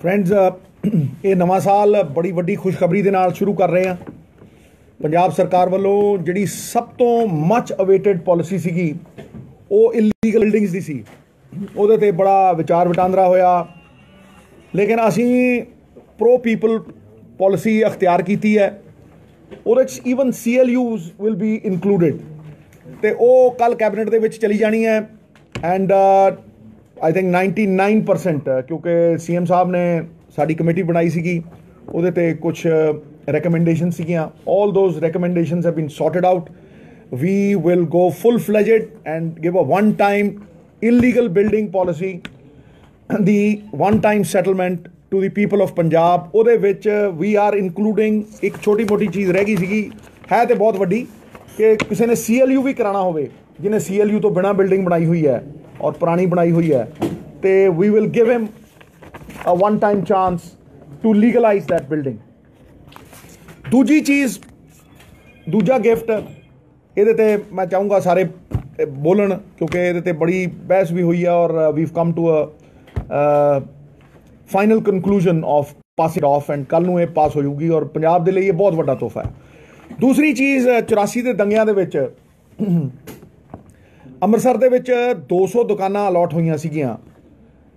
Friends ਇਹ ਨਵਾਂ ਸਾਲ ਬੜੀ ਵੱਡੀ ਖੁਸ਼ਖਬਰੀ ਦੇ ਨਾਲ ਸ਼ੁਰੂ ਕਰ ਰਹੇ ਹਾਂ। ਪੰਜਾਬ ਸਰਕਾਰ ਵੱਲੋਂ ਜਿਹੜੀ ਸਭ ਤੋਂ ਮੱਚ ਅਵੇਟਡ ਪਾਲਿਸੀ ਸੀਗੀ, ਉਹ ਇਲੀਗਲ ਬਿਲਡਿੰਗਸ ਦੀ ਸੀ। ਉਹਦੇ ਤੇ ਬੜਾ ਵਿਚਾਰ ਵਟਾਂਦਰਾ ਹੋਇਆ। ਲੇਕਿਨ ਅਸੀਂ ਪ੍ਰੋ ਪੀਪਲ ਪਾਲਿਸੀ ਅਖਤਿਆਰ ਕੀਤੀ ਹੈ। ਉਹਦੇ ਚ even CLUs will be included ਤੇ ਉਹ ਕੱਲ ਕੈਬਨਿਟ ਦੇ ਵਿੱਚ ਚਲੀ ਜਾਣੀ ਹੈ। ਐਂਡ ਆਈ ਥਿੰਕ 99% ਕਿਉਂਕਿ ਸੀਐਮ ਸਾਹਿਬ ਨੇ ਸਾਡੀ ਕਮੇਟੀ ਬਣਾਈ ਸੀਗੀ ਉਹਦੇ ਤੇ ਕੁਝ ਰეკਮੈਂਡੇਸ਼ਨ ਸੀਗੀਆਂ 올 those recommendations have been sorted out we will go full fledged and give a one time illegal building policy the one time settlement to the people of Punjab ਉਹਦੇ ਵਿੱਚ ਵੀ ਆਰ ਇਨਕਲੂਡਿੰਗ ਇੱਕ ਛੋਟੀ ਮੋਟੀ ਚੀਜ਼ ਰਹਿ ਗਈ ਸੀਗੀ ਹੈ ਤੇ ਬਹੁਤ ਵੱਡੀ ਕਿ ਕਿਸੇ ਨੇ ਸੀਐਲਯੂ ਵੀ ਕਰਾਣਾ ਹੋਵੇ ਜਿਹਨੇ ਸੀਐਲਯੂ ਤੋਂ ਬਿਨਾ ਬਿਲਡਿੰਗ ਬਣਾਈ ਹੋਈ ਹੈ ਔਰ ਪੁਰਾਣੀ ਬਣਾਈ ਹੋਈ ਹੈ। ਤੇ we will give him a one time chance to legalize that building ਦੂਜੀ ਚੀਜ਼ ਦੂਜਾ ਗਿਫਟ ਇਹਦੇ ਤੇ ਮੈਂ ਚਾਹੂੰਗਾ ਸਾਰੇ ਬੋਲਣ ਕਿਉਂਕਿ ਇਹਦੇ ਤੇ ਬੜੀ ਬਹਿਸ ਵੀ ਹੋਈ ਹੈ ਔਰ we've come to a final conclusion of pass it off and ਕੱਲ ਨੂੰ ਇਹ ਪਾਸ ਹੋ ਜਾਊਗੀ ਔਰ ਪੰਜਾਬ ਦੇ ਲਈ ਇਹ ਬਹੁਤ ਵੱਡਾ ਤੋਹਫਾ ਹੈ। ਦੂਸਰੀ ਚੀਜ਼ ਅ, 84 ਦੇ ਦੰਗਿਆਂ ਦੇ ਵਿੱਚ ਅੰਮ੍ਰਿਤਸਰ ਦੇ ਵਿੱਚ 200 ਦੁਕਾਨਾਂ ਅਲਾਟ ਹੋਈਆਂ ਸੀਗੀਆਂ।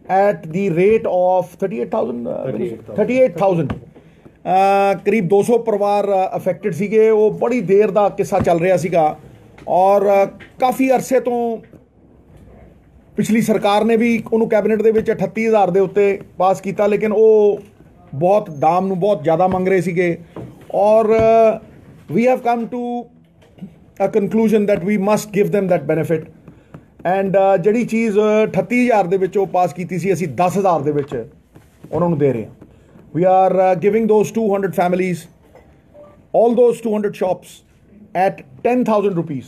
At the rate of 38000 uh, 38000 uh ਕਰੀਬ 200 ਪਰਿਵਾਰ ਅਫੈਕਟਡ ਸੀਗੇ। ਉਹ ਬੜੀ ਦੇਰ ਦਾ ਕਿੱਸਾ ਚੱਲ ਰਿਹਾ ਸੀਗਾ। ਔਰ ਕਾਫੀ ਅਰਸੇ ਤੋਂ ਪਿਛਲੀ ਸਰਕਾਰ ਨੇ ਵੀ ਉਹਨੂੰ ਕੈਬਨਿਟ ਦੇ ਵਿੱਚ 38000 ਦੇ ਉੱਤੇ ਪਾਸ ਕੀਤਾ ਲੇਕਿਨ ਉਹ ਬਹੁਤ ਦਾਮ ਨੂੰ ਬਹੁਤ ਜ਼ਿਆਦਾ ਮੰਗ ਰਹੇ ਸੀਗੇ। ਔਰ we have come to a conclusion that we must give them that benefit and ਜਿਹੜੀ ਚੀਜ਼ 38000 ਦੇ ਵਿੱਚ ਉਹ ਪਾਸ ਕੀਤੀ ਸੀ ਅਸੀਂ 10000 ਦੇ ਵਿੱਚ ਉਹਨਾਂ ਨੂੰ ਦੇ ਰਹੇ ਹਾਂ we are uh, giving those 200 families all those 200 shops at 10000 rupees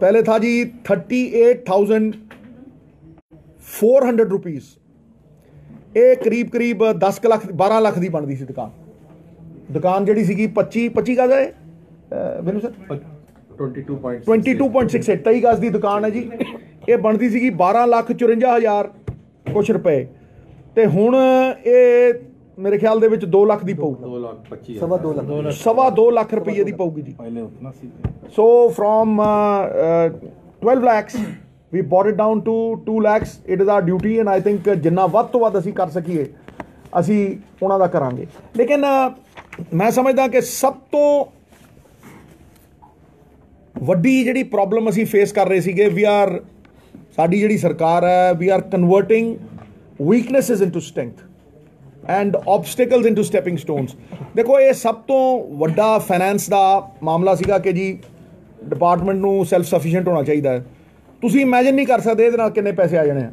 पहले था जी 38400 rupees ਇਹ ਕਰੀਬ ਕਰੀਬ 10 ਕੁ ਲੱਖ 12 ਲੱਖ ਦੀ ਬਣਦੀ ਸੀ ਦੁਕਾਨ ਦੁਕਾਨ ਜਿਹੜੀ ਸੀਗੀ 25 25 ਗਜ਼ ਹੈ ਅਹ ਮੈਨੂੰ ਸਰ 22.6 22.68 23 ਗਜ਼ ਦੀ ਦੁਕਾਨ ਹੈ ਜੀ। ਇਹ ਬਣਦੀ ਸੀਗੀ 12 ਲੱਖ 54 ਹਜ਼ਾਰ ਕੁਛ ਰੁਪਏ। ਤੇ ਹੁਣ ਇਹ ਮੇਰੇ ਖਿਆਲ ਦੇ ਵਿੱਚ 2 ਲੱਖ ਦੀ ਪਊ। 2 ਲੱਖ 25 ਸਵਾ ਦੋ ਲੱਖ। ਸਵਾ 2 ਲੱਖ ਰੁਪਏ ਦੀ ਪਊਗੀ ਜੀ। ਪਹਿਲੇ ਉਤਨਾ ਸੀ। Uh, 12 lakhs, we brought it down to 2 lakhs. It is our duty and I think uh, ਜਿੰਨਾ ਵੱਧ ਤੋਂ ਵੱਧ ਅਸੀਂ ਕਰ ਸਕੀਏ ਅਸੀਂ ਉਹਨਾਂ ਦਾ ਕਰਾਂਗੇ। ਲੇਕਿਨ ਮੈਂ ਸਮਝਦਾ ਕਿ ਸਭ ਤੋਂ ਵੱਡੀ ਜਿਹੜੀ ਪ੍ਰੋਬਲਮ ਅਸੀਂ ਫੇਸ ਕਰ ਰਹੇ ਸੀਗੇ ਵੀ ਆਰ ਸਾਡੀ ਜਿਹੜੀ ਸਰਕਾਰ ਹੈ we are converting weaknesses into strength and obstacles into stepping stones ਦੇਖੋ, ਇਹ ਸਭ ਤੋਂ ਵੱਡਾ ਫਾਈਨੈਂਸ ਦਾ ਮਾਮਲਾ ਸੀਗਾ ਕਿ ਜੀ ਡਿਪਾਰਟਮੈਂਟ ਨੂੰ ਸੈਲਫ ਸਫੀਸ਼ੀਐਂਟ ਹੋਣਾ ਚਾਹੀਦਾ ਹੈ। ਤੁਸੀਂ ਇਮੇਜਿਨ ਨਹੀਂ ਕਰ ਸਕਦੇ ਇਹਦੇ ਨਾਲ ਕਿੰਨੇ ਪੈਸੇ ਆ ਜਾਣੇ ਆ।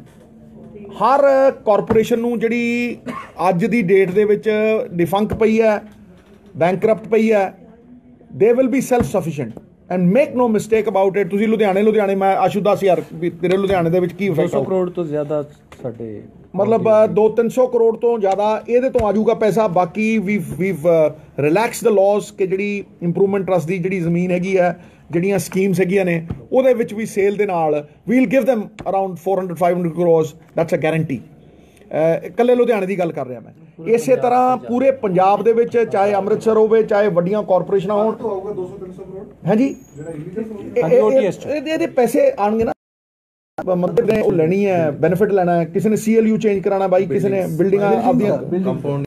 ਹਰ ਕਾਰਪੋਰੇਸ਼ਨ ਨੂੰ ਜਿਹੜੀ ਅੱਜ ਦੀ ਡੇਟ ਦੇ ਵਿੱਚ ਡਿਫੰਕ ਪਈ ਹੈ ਬੈਂਕਰਪਟ ਪਈ ਹੈ they will be self sufficient and make no mistake about it ਤੁਸੀਂ ਲੁਧਿਆਣੇ ਲੁਧਿਆਣੇ ਮੈਂ ਆਸ਼ੂ ਦਸ ਹਜ਼ਾਰ ਵੀ ਤੇਰੇ ਲੁਧਿਆਣੇ ਦੇ ਵਿੱਚ ਕੀ ਇਫੈਕਟ 200 ਕਰੋੜ ਤੋਂ ਜ਼ਿਆਦਾ ਸਾਡੇ ਮਤਲਬ 2-300 ਕਰੋੜ ਤੋਂ ਜ਼ਿਆਦਾ ਇਹਦੇ ਤੋਂ ਆਜੂਗਾ ਪੈਸਾ ਬਾਕੀ ਵੀ ਵੀ ਰਿਲੈਕਸ ਦ ਲਾਜ਼ ਕਿ ਜਿਹੜੀ ਇੰਪਰੂਵਮੈਂਟ ਟਰਸਟ ਦੀ ਜਿਹੜੀ ਜ਼ਮੀਨ ਹੈਗੀ ਹੈ ਜਿਹੜੀਆਂ ਸਕੀਮਸ ਹੈਗੀਆਂ ਨੇ ਉਹਦੇ ਵਿੱਚ ਵੀ ਸੇਲ ਦੇ ਨਾਲ we'll give them around 400 500 crores that's a guarantee ਇਕੱਲੇ ਲੁਧਿਆਣੇ ਦੀ ਗੱਲ ਕਰ ਰਿਹਾ ਮੈਂ। ਇਸੇ ਤਰ੍ਹਾਂ ਪੂਰੇ ਪੰਜਾਬ ਦੇ ਵਿੱਚ ਚਾਹੇ ਅੰਮ੍ਰਿਤਸਰ ਹੋਵੇ ਚਾਹੇ ਵੱਡੀਆਂ ਕਾਰਪੋਰੇਸ਼ਨਾਂ ਹੋਣ। ਆਊਗਾ 200 300 ਕਰੋੜ ਹਾਂਜੀ ਇਹਦੇ ਇਹਦੇ ਪੈਸੇ ਆਣਗੇ ਨਾ। ਮਤਲਬ ਨੇ ਉਹ ਲੈਣੀ ਹੈ ਬੈਨੀਫਿਟ ਲੈਣਾ ਹੈ। ਕਿਸੇ ਨੇ ਸੀਐਲਯੂ ਚੇਂਜ ਕਰਾਣਾ ਬਾਈ ਕਿਸੇ ਨੇ ਬਿਲਡਿੰਗਾਂ ਆਪਦੀਆਂ ਕੰਪਾਊਂਡ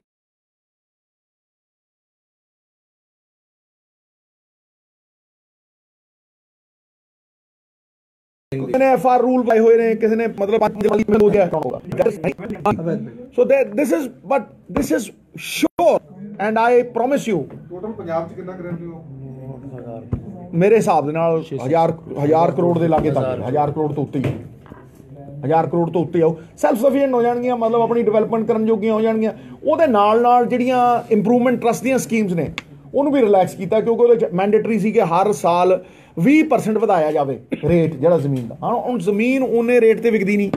ਨੇ ਐਫਆਰ ਰੂਲ ਪਾਏ ਹੋਏ ਨੇ ਕਿਸੇ ਨੇ ਮਤਲਬ ਪੰਜ ਵਾਲੀ ਹੋ ਗਿਆ। ਹੋਗਾ so this is but this is sure and I promise you total Punjab ਚ ਕਿੰਨਾ ਕਰ ਰਹੇ ਹੋ? ਮੇਰੇ ਹਿਸਾਬ ਦੇ ਨਾਲ ਹਜ਼ਾਰ ਹਜ਼ਾਰ ਕਰੋੜ ਦੇ ਲਾਗੇ ਤੱਕ ਹਜ਼ਾਰ ਕਰੋੜ ਤੋਂ ਉੱਤੇ ਹੀ ਹਜ਼ਾਰ ਕਰੋੜ ਤੋਂ ਉੱਤੇ ਆਓ। ਸੈਲਫ ਸਫੀਸ਼ੀਐਂਟ ਹੋ ਜਾਣਗੀਆਂ ਮਤਲਬ ਆਪਣੀ ਡਿਵੈਲਪਮੈਂਟ ਕਰਨ ਜੋਗੀਆਂ ਹੋ ਜਾਣਗੀਆਂ। ਉਹਦੇ ਨਾਲ ਨਾਲ ਜਿਹੜੀਆਂ ਇੰਪਰੂਵਮੈਂਟ ਟਰਸਟ ਦੀਆਂ ਸਕੀਮਸ ਨੇ ਉਹਨੂੰ ਵੀ ਰਿਲੈਕਸ ਕੀਤਾ ਕਿਉਂਕਿ ਉਹਦੇ ਮੈਂਡੇਟਰੀ ਸੀ ਕਿ ਹਰ ਸਾਲ 20% ਵਧਾਇਆ ਜਾਵੇ ਰੇਟ ਜਿਹੜਾ ਜ਼ਮੀਨ ਦਾ। ਹਾਂ, ਹੁਣ ਜ਼ਮੀਨ ਉਹਨੇ ਰੇਟ ਤੇ ਵਿਕਦੀ ਨਹੀਂ।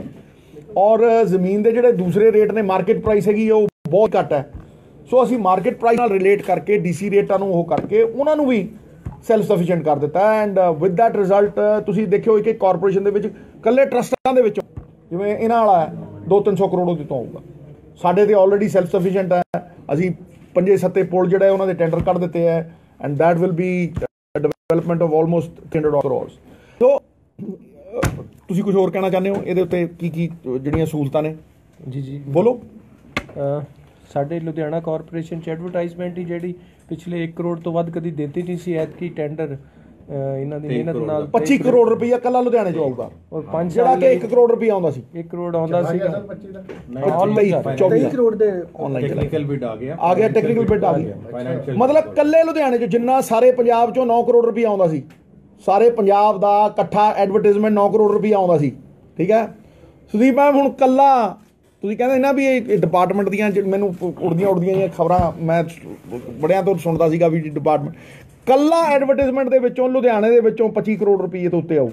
ਔਰ ਜ਼ਮੀਨ ਦੇ ਜਿਹੜੇ ਦੂਸਰੇ ਰੇਟ ਨੇ ਮਾਰਕੀਟ ਪ੍ਰਾਈਸ ਹੈਗੀ ਉਹ ਬਹੁਤ ਘੱਟ ਹੈ। ਸੋ ਅਸੀਂ ਮਾਰਕੀਟ ਪ੍ਰਾਈਸ ਨਾਲ ਰਿਲੇਟ ਕਰਕੇ ਡੀਸੀ ਰੇਟਾਂ ਨੂੰ ਉਹ ਕਰਕੇ ਉਹਨਾਂ ਨੂੰ ਵੀ ਸੈਲਫ ਸਫੀਸ਼ੀਐਂਟ ਕਰ ਦਿੱਤਾ। ਐਂਡ ਵਿਦ that ਰਿਜ਼ਲਟ ਤੁਸੀਂ ਦੇਖਿਓ ਇੱਕ ਇੱਕ ਕਾਰਪੋਰੇਸ਼ਨ ਦੇ ਵਿੱਚ ਕੱਲੇ ਟਰਸਟਾਂ ਦੇ ਵਿੱਚ, ਜਿਵੇਂ ਇਹਨਾਂ ਵਾਲਾ ਹੈ 2-300 ਕਰੋੜ ਉਹਦੇ ਤੋਂ ਆਊਗਾ। ਸਾਡੇ ਤੇ ਆਲਰੇਡੀ ਸੈਲਫ ਸਫੀਸ਼ੀਐਂਟ ਹੈ। ਅਸੀਂ ਪੰਜੇ ਸੱਤੇ ਪੁਲ ਜਿਹੜਾ ਉਹਨਾਂ ਦੇ ਟੈਂਡਰ ਕੱਢ ਦਿੱਤੇ ਹੈ। And that will be development of almost 300 crores so ਤੁਸੀਂ ਕੁਝ ਹੋਰ ਕਹਿਣਾ ਚਾਹੁੰਦੇ ਹੋ? ਇਹਦੇ ਉੱਤੇ ਕੀ ਕੀ ਜਿਹੜੀਆਂ ਸਹੂਲਤਾਂ ਨੇ? ਜੀ ਜੀ। ਬੋਲੋ। ਸਾਡੇ ਲੁਧਿਆਣਾ ਕਾਰਪੋਰੇਸ਼ਨ ਚ ਐਡਵਰਟਾਈਜ਼ਮੈਂਟ ਹੀ ਜਿਹੜੀ ਪਿਛਲੇ 1 ਕਰੋੜ ਤੋਂ ਵੱਧ ਕਦੀ ਦਿੱਤੀ ਨਹੀਂ ਸੀ। ਐਤਕੀ ਟੈਂਡਰ ਇਹਨਾਂ ਦੀ ਮਿਹਨਤ ਨਾਲ 25 ਕਰੋੜ ਰੁਪਈਆ ਕੱਲਾ ਲੁਧਿਆਣੇ ਚ ਆਊਗਾ। ਔਰ 5 ਜਿਹੜਾ ਕਿ 1 ਕਰੋੜ ਰੁਪਈਆ ਆਉਂਦਾ ਸੀ। 1 ਕਰੋੜ ਆਉਂਦਾ ਸੀ 25 24 ਕਰੋੜ ਦੇ ਆਨਲਾਈਨ ਟੈਕਨੀਕਲ ਬਿੱਡ ਆ ਗਿਆ ਆ ਗਿਆ ਟੈਕਨੀਕਲ ਬਿੱਡ ਆ ਗਿਆ। ਮਤਲਬ ਕੱਲੇ ਲੁਧਿਆਣੇ ਚ ਜਿੰਨਾ ਸਾਰੇ ਪੰਜਾਬ ਚੋਂ 9 ਕਰੋੜ ਰੁਪਈਆ ਆਉਂਦਾ ਸੀ। ਸਾਰੇ ਪੰਜਾਬ ਦਾ ਇਕੱਠਾ ਐਡਵਰਟਾਈਜ਼ਮੈਂਟ 9 ਕਰੋੜ ਰੁਪਈਆ ਆਉਂਦਾ ਸੀ। ਠੀਕ ਹੈ? ਸੁਦੀਪ ਮੈਮ ਹੁਣ ਕੱਲਾ ਤੁਸੀਂ ਕਹਿੰਦੇ ਨਾ ਵੀ ਇਹ ਡਿਪਾਰਟਮੈਂਟ ਦੀਆਂ ਮੈਨੂੰ ਉੜਦੀਆਂ ਉੜਦੀਆਂ ਜਿਹੀਆਂ ਖਬਰਾਂ ਮੈਂ ਬੜਿਆਂ ਤੋਂ ਸੁਣਦਾ ਸੀਗਾ ਵੀ ਡਿਪਾਰਟਮੈਂਟ ਕੱਲਾ ਐਡਵਰਟਾਈਜ਼ਮੈਂਟ ਦੇ ਵਿੱਚੋਂ ਲੁਧਿਆਣੇ ਦੇ ਵਿੱਚੋਂ 25 ਕਰੋੜ ਰੁਪਏ ਤੋਂ ਉੱਤੇ ਆਊ।